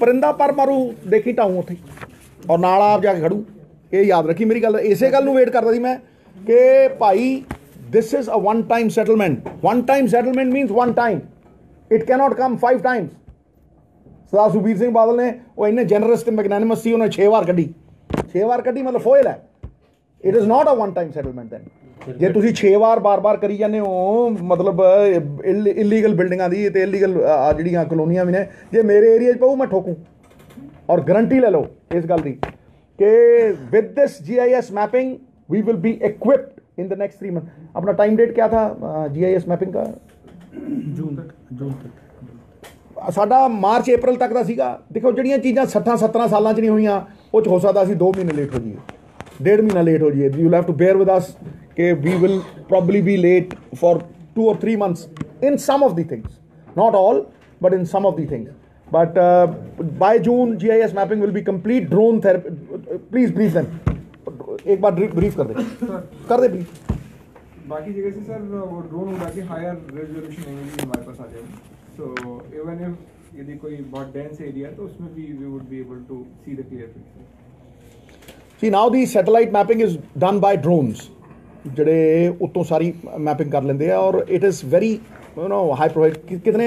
ਪਰਿੰਦਾ ਪਰ ਮਾਰੂ ਦੇਖੀ ਟਾਉਂ ਉੱਥੇ। ਔਰ ਨਾਲ ਆਪ ਜਾ ਕੇ ਖੜੂ। ਇਹ ਯਾਦ ਰੱਖੀ ਮੇਰੀ ਗੱਲ। ਇਸੇ ਗੱਲ ਨੂੰ ਵੇਟ ਕਰਦਾ ਸੀ ਮੈਂ ਕਿ ਭਾਈ, this is a one time settlement one time settlement means one time it cannot come five times Sardar Sukhbir Singh Badal ਨੇ ਉਹ ਇੰਨੇ ਜਨਰਸ ਤੇ ਮੈਗਨੈਨਿਮਸ ਸੀ, ਉਹਨੇ 6 ਵਾਰ ਕੱਢੀ। 6 ਵਾਰ ਕੱਢੀ ਮਤਲਬ ਫੋਇਲ ਹੈ। It is not a one time settlement then ਜੇ ਤੁਸੀਂ 6 ਵਾਰ ਬਾਰ-ਬਾਰ ਕਰੀ ਜਾਂਦੇ ਹੋ ਮਤਲਬ ਇਲੀਗਲ ਬਿਲਡਿੰਗਾਂ ਦੀ ਤੇ ਇਲੀਗਲ ਜਿਹੜੀਆਂ ਕਲੋਨੀਆਂ ਵੀ ਨੇ ਜੇ ਮੇਰੇ ਏਰੀਆ 'ਚ ਪਊ ਮੈਂ ਠੋਕੂ ਔਰ ਗਾਰੰਟੀ ਲੈ ਲਓ ਇਸ ਗੱਲ ਦੀ ਕਿ with this GIS mapping we will be equipped in the next 3 months अपना टाइम डेट क्या था GIS मैपिंग का ਜੂਨ ਤੱਕ ਜੂਨ ਤੱਕ ਸਾਡਾ ਮਾਰਚ ਅਪ੍ਰੈਲ ਤੱਕ ਦਾ ਸੀਗਾ ਦੇਖੋ ਜਿਹੜੀਆਂ ਚੀਜ਼ਾਂ 60 17 ਸਾਲਾਂ ਚ ਨਹੀਂ ਹੋਈਆਂ ਉਹ ਚ ਹੋ ਸਕਦਾ ਅਸੀਂ 2 ਮਹੀਨੇ ਲੇਟ ਹੋ ਜਾਈਏ डेढ़ महीना लेट हो जाइए you have to bear with us के we will probably be late for two or three months in some of the things not all but in some of of things but but June G I S mapping will be complete drone therapy please please them. एक बार brief कर दे। कर दे brief बाकी जगह से sir, वो drone उड़ा के higher resolution angle भी हमारे पास आ जाएँगे। सो इवन इफ़ यदि कोई बहुत डेंस एरिया है तो उसमें भी we would be able to see the clear picture See now the satellite mapping is done by drones ਜਿਹੜੇ ਉੱਤੋਂ ਸਾਰੀ ਮੈਪਿੰਗ ਕਰ ਲੈਂਦੇ ਆ ਔਰ it is very you know high profile कितने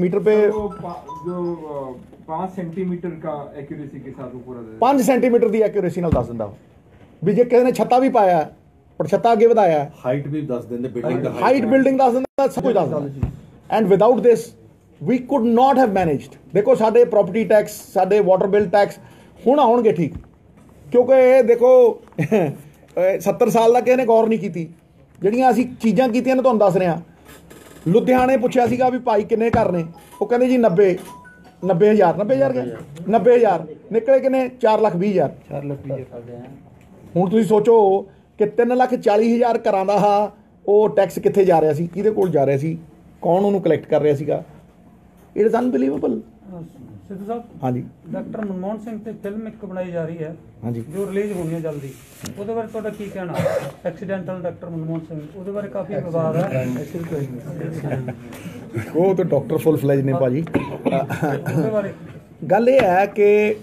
मीटर पे सर, वो पा- जो अ, पाँच सेंटीमीटर का एक्यूरेसी के साथ वो पूरा दे- 5 ਸੈਂਟੀਮੀਟਰ ਦੀ ਐਕੂਰੇਸੀ ਨਾਲ ਦੱਸ ਦਿੰਦਾ ਉਹ ਵੀ ਜੇ ਕਿਸੇ ਨੇ ਛੱਤਾ ਵੀ ਪਾਇਆ ਹੈ, ਪਰ ਛੱਤਾ ਅੱਗੇ ਵਧਾਇਆ ਹਾਈਟ ਵੀ ਦੱਸ ਦਿੰਦੇ ਬਿਲਡਿੰਗ ਦਾ ਹਾਈਟ ਬਿਲਡਿੰਗ ਦੱਸ ਦਿੰਦਾ ਸਭ ਕੁਝ ਦੱਸ ਦਿੰਦਾ and without this we could not have managed ਦੇਖੋ ਸਾਡੇ ਪ੍ਰਾਪਰਟੀ ਟੈਕਸ ਸਾਡੇ ਵਾਟਰ ਬਿੱਲ ਟੈਕਸ ਹੁਣ ਆਉਣਗੇ ਠੀਕ ਕਿਉਂਕਿ ਇਹ ਦੇਖੋ ਅਹ 70 ਸਾਲ ਦਾ ਕਿਸੇ ਨੇ ਗੌਰ ਨਹੀਂ ਕੀਤੀ। ਜਿਹੜੀਆਂ ਅਸੀਂ ਚੀਜ਼ਾਂ ਕੀਤੀਆਂ ਨੇ ਤੁਹਾਨੂੰ ਦੱਸ ਰਿਹਾ। ਲੁਧਿਆਣੇ ਪੁੱਛਿਆ ਸੀਗਾ ਵੀ ਭਾਈ ਕਿੰਨੇ ਘਰ ਨੇ? ਉਹ ਕਹਿੰਦੇ ਜੀ 90 90000 90000 ਗਏ? 90000 ਨਿਕਲੇ ਕਿੰਨੇ? 4 ਲੱਖ 20 ਹਜ਼ਾਰ। 4 ਲੱਖ ਵੀਹ ਹੁਣ ਤੁਸੀਂ ਸੋਚੋ ਕਿ 3 ਲੱਖ 40 ਹਜ਼ਾਰ ਘਰਾਂ ਦਾ ਹਾ ਉਹ ਟੈਕਸ ਕਿੱਥੇ ਜਾ ਰਿਹਾ ਸੀ? ਕਿਹਦੇ ਕੋਲ ਜਾ ਰਿਹਾ ਸੀ? ਕੌਣ ਉਹਨੂੰ ਕਲੈਕਟ ਕਰ ਰਿਹਾ ਸੀਗਾ? ਇਟ ਇਜ਼ ਅਨਬਿਲੀਵੇਬਲ ਸਿੱਧੂ ਸਾਹਿਬ ਹਾਂਜੀ। ਡਾਕਟਰ ਮਨਮੋਹਨ ਸਿੰਘ ਤੇ ਫਿਲਮ ਇੱਕ ਬਣਾਈ ਜਾ ਰਹੀ ਹੈ ਹਾਂਜੀ। ਜੋ ਰਿਲੀਜ਼ ਹੋਣੀ ਹੈ ਜਲਦੀ। ਉਹਦੇ ਬਾਰੇ ਤੁਹਾਡਾ ਕੀ ਕਹਿਣਾ? ਐਕਸੀਡੈਂਟਲ ਡਾਕਟਰ ਮਨਮੋਹਨ ਸਿੰਘ ਉਹਦੇ ਬਾਰੇ ਕਾਫੀ ਵਿਵਾਦ ਹੈ। ਉਹ ਤਾਂ ਡਾਕਟਰ ਫੁੱਲ ਫਲੈਜ ਨੇ ਭਾਜੀ। ਉਹਦੇ ਬਾਰੇ? ਗੱਲ ਇਹ ਹੈ ਕਿ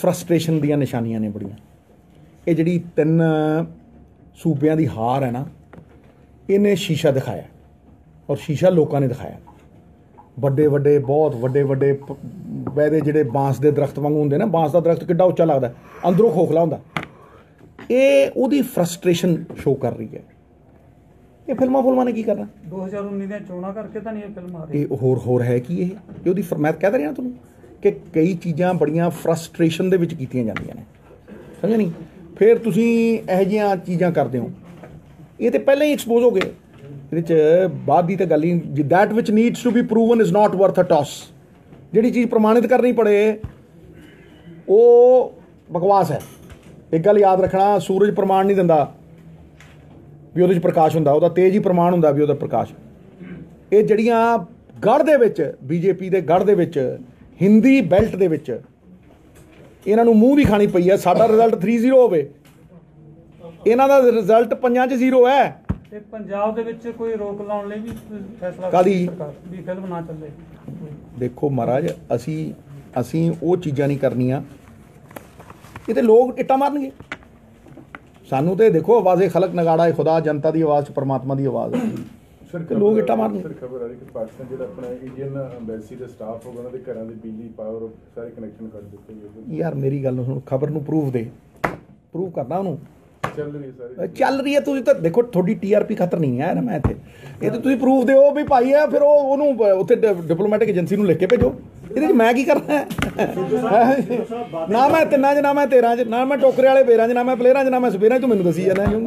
ਫਰਸਟ੍ਰੇਸ਼ਨ ਦੀਆਂ ਨਿਸ਼ਾਨੀਆਂ ਨੇ ਬੜੀਆਂ। ਇਹ ਜਿਹੜੀ ਤਿੰਨ ਸੂਬਿਆਂ ਦੀ ਹਾਰ ਹੈ ਨਾ ਇਹਨੇ ਸ਼ੀਸ਼ਾ ਦਿਖਾਇਆ। ਔਰ ਸ਼ੀਸ਼ਾ ਲੋਕਾਂ ਨੇ ਦਿਖਾਇਆ। ਵੱਡੇ ਵੱਡੇ ਬਹੁਤ ਵੱਡੇ ਵੱਡੇ ਵੈਦੇ ਜਿਹੜੇ ਬਾਂਸ ਦੇ ਦਰਖਤ ਵਾਂਗੂ ਹੁੰਦੇ ਨਾ ਬਾਂਸ ਦਾ ਦਰਖਤ ਕਿੱਡਾ ਉੱਚਾ ਲੱਗਦਾ ਅੰਦਰੋਂ ਖੋਖਲਾ ਹੁੰਦਾ। ਇਹ ਉਹਦੀ ਫਰਸਟ੍ਰੇਸ਼ਨ ਸ਼ੋ ਕਰ ਰਹੀ ਹੈ। ਇਹ ਫਿਲਮਾਂ ਫੁਲਮਾਂ ਨੇ ਕੀ ਕਰਨਾ? 2019 ਦੀਆਂ ਚੋਣਾਂ ਕਰਕੇ ਤਾਂ ਨਹੀਂ ਇਹ ਫਿਲਮ ਆ ਰਹੀ। ਇਹ ਹੋਰ ਹੋਰ ਹੈ ਕੀ ਇਹ? ਇਹ ਉਹਦੀ ਫਰ- ਮੈਂ ਕਹਿ ਰਿਹਾ ਤੁਹਾਨੂੰ ਕਿ ਕਈ ਚੀਜ਼ਾਂ ਬੜੀਆਂ ਫਰਸਟ੍ਰੇਸ਼ਨ ਦੇ ਵਿੱਚ ਕੀਤੀਆਂ ਜਾਂਦੀਆਂ ਨੇ। ਸਮਝਿਆ ਨਹੀਂ? ਫਿਰ ਤੁਸੀਂ ਇਹੋ ਜਿਹੀਆਂ ਚੀਜ਼ਾਂ ਕਰਦੇ ਹੋ। ਇਹ ਤੇ ਪਹਿਲਾਂ ਹੀ ਐਕਸਪੋਜ਼ ਹੋ ਗਏ। ਇਹਦੇ ਚ ਬਾਅਦ ਦੀ ਤਾਂ ਗੱਲ ਹੀ that which needs to be proven is not worth a toss ਜਿਹੜੀ ਚੀਜ਼ ਪ੍ਰਮਾਣਿਤ ਕਰਨੀ ਪੜੇ, ਉਹ ਬਕਵਾਸ ਹੈ। ਇੱਕ ਗੱਲ ਯਾਦ ਰੱਖਣਾ, ਸੂਰਜ ਪ੍ਰਮਾਣ ਨਹੀਂ ਦਿੰਦਾ ਵੀ ਉਹਦੇ ਚ ਪ੍ਰਕਾਸ਼ ਹੁੰਦਾ। ਉਹਦਾ ਤੇਜ ਹੀ ਪ੍ਰਮਾਣ ਹੁੰਦਾ ਵੀ ਉਹਦਾ ਪ੍ਰਕਾਸ਼। ਇਹ ਜਿਹੜੀਆਂ ਗੜ੍ਹ ਦੇ ਵਿੱਚ, ਬੀਜੇਪੀ ਦੇ ਗੜ੍ਹ ਦੇ ਵਿੱਚ, ਹਿੰਦੀ ਬੈਲਟ ਦੇ ਵਿੱਚ, ਇਹਨਾਂ ਨੂੰ ਮੂੰਹ ਦੀ ਖਾਣੀ ਪਈ ਹੈ। ਸਾਡਾ ਰਿਜ਼ਲਟ 3-0 ਹੋਵੇ। ਇਹਨਾਂ ਦਾ ਰਿਜ਼ਲਟ ਪੰਜਾਂ 'ਚ 0 ਹੈ। ਤੇ ਪੰਜਾਬ ਦੇ ਵਿੱਚ ਕੋਈ ਰੋਕ ਲਾਉਣ ਲਈ ਵੀ ਫੈਸਲਾ ਕਾਹਦੀ? ਸਰਕਾਰ? ਵੀ ਫਿਲਮ ਨਾ ਚੱਲੇ। ਦੇਖੋ ਮਹਾਰਾਜ ਅਸੀਂ ਅਸੀਂ ਉਹ ਚੀਜ਼ਾਂ ਨਹੀਂ ਕਰਨੀਆਂ। ਇਹ ਤੇ ਲੋਕ ਇੱਟਾਂ ਮਾਰਨਗੇ। ਸਾਨੂੰ ਤੇ ਦੇਖੋ ਆਵਾਜ਼ੇ ਖਲਕ ਨਗਾੜਾ ਹੈ ਖੁਦਾ ਜਨਤਾ ਦੀ ਆਵਾਜ਼ ਚ ਪਰਮਾਤਮਾ ਦੀ ਆਵਾਜ਼। ਹੈ ਸਰ ਤੇ ਲੋਕ ਇੱਟਾਂ ਮਾਰਨਗੇ। ਸਰ ਖਬਰ ਆ ਰਹੀ ਕਿ ਪਾਕਿਸਤਾਨ ਜਿਹੜਾ ਆਪਣਾ ਇੰਡੀਅਨ ਐਮਬੈਸੀ ਦੇ ਸਟਾਫ ਹੋਗਾ ਉਹਨਾਂ ਦੇ ਘਰਾਂ ਦੇ ਬਿਜਲੀ ਪਾਵਰ ਸਾਰੇ ਕਨੈਕਸ਼ਨ ਕੱਟ ਦਿੱਤੇ ਗਏ। ਯਾਰ ਮੇਰੀ ਗੱਲ ਨੂੰ ਸੁਣ ਖਬਰ ਨੂੰ ਪ੍ਰੂਫ ਦੇ। ਪ੍ਰੂਫ ਕਰਨਾ ਉਹਨੂੰ। ਚੱਲ ਰਹੀ ਹੈ ਸਾਰੀ ਚੱਲ ਰਹੀ ਹੈ ਤੁਸੀਂ ਤਾਂ ਦੇਖੋ ਤੁਹਾਡੀ ਟੀਆਰਪੀ ਖਤਰ ਨਹੀਂ ਹੈ ਨਾ ਮੈਂ ਇੱਥੇ। ਇਹ ਤੇ ਤੁਸੀਂ ਪ੍ਰੂਫ ਦਿਓ ਵੀ ਭਾਈ ਹੈ ਫਿਰ ਉਹ ਉਹਨੂੰ ਉੱਥੇ ਡਿਪਲੋਮੈਟਿਕ ਏਜੰਸੀ ਨੂੰ ਲਿਖ ਕੇ ਭੇਜੋ। ਇਹਦੇ 'ਚ ਮੈਂ ਕੀ ਕਰਨਾ ਨਾ ਮੈਂ ਤਿੰਨਾਂ 'ਚ ਨਾ ਮੈਂ ਤੇਰਾਂ 'ਚ ਨਾ ਮੈਂ ਟੋਕਰੇ ਵਾਲੇ ਬੇਰਾਂ 'ਚ ਨਾ ਮੈਂ ਪਲੇਅਰਾਂ 'ਚ ਨਾ ਮੈਂ ਸਵੇਰਾਂ 'ਚ ਤੂੰ ਮੈਨੂੰ ਦੱਸੀ ਜਾਂਦਾ ਕਿਉਂ?